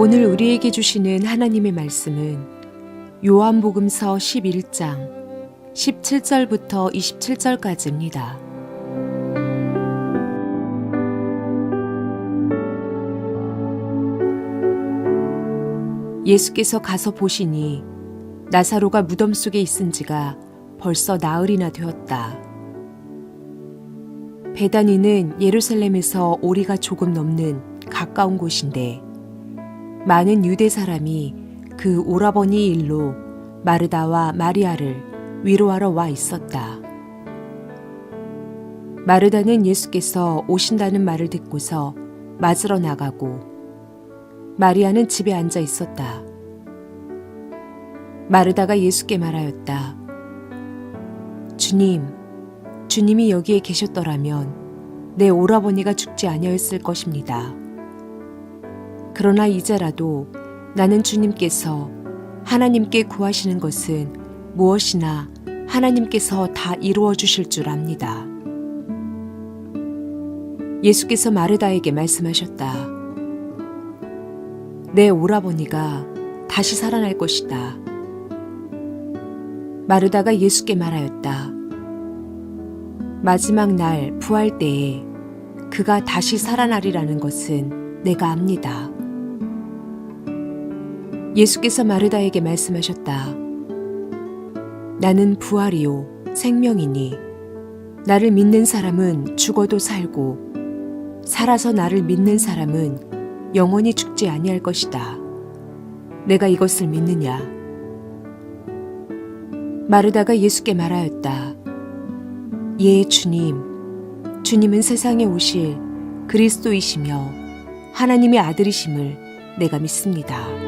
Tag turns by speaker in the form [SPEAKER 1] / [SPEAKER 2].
[SPEAKER 1] 오늘 우리에게 주시는 하나님의 말씀은 요한복음서 11장 17절부터 27절까지입니다. 예수께서 가서 보시니 나사로가 무덤 속에 있은 지가 벌써 나흘이나 되었다. 베다니는 예루살렘에서 오리가 조금 넘는 가까운 곳인데 많은 유대 사람이 그 오라버니 일로 마르다와 마리아를 위로하러 와 있었다. 마르다는 예수께서 오신다는 말을 듣고서 맞으러 나가고 마리아는 집에 앉아 있었다. 마르다가 예수께 말하였다. 주님, 주님이 여기에 계셨더라면 내 오라버니가 죽지 아니하였을 것입니다. 그러나 이제라도 나는 주님께서 하나님께 구하시는 것은 무엇이나 하나님께서 다 이루어 주실 줄 압니다. 예수께서 마르다에게 말씀하셨다. 내 오라버니가 다시 살아날 것이다. 마르다가 예수께 말하였다. 마지막 날 부활 때에 그가 다시 살아나리라는 것은 내가 압니다. 예수께서 마르다에게 말씀하셨다. 나는 부활이요 생명이니 나를 믿는 사람은 죽어도 살고 살아서 나를 믿는 사람은 영원히 죽지 아니할 것이다. 내가 이것을 믿느냐? 마르다가 예수께 말하였다. 예, 주님. 주님은 세상에 오실 그리스도이시며 하나님의 아들이심을 내가 믿습니다.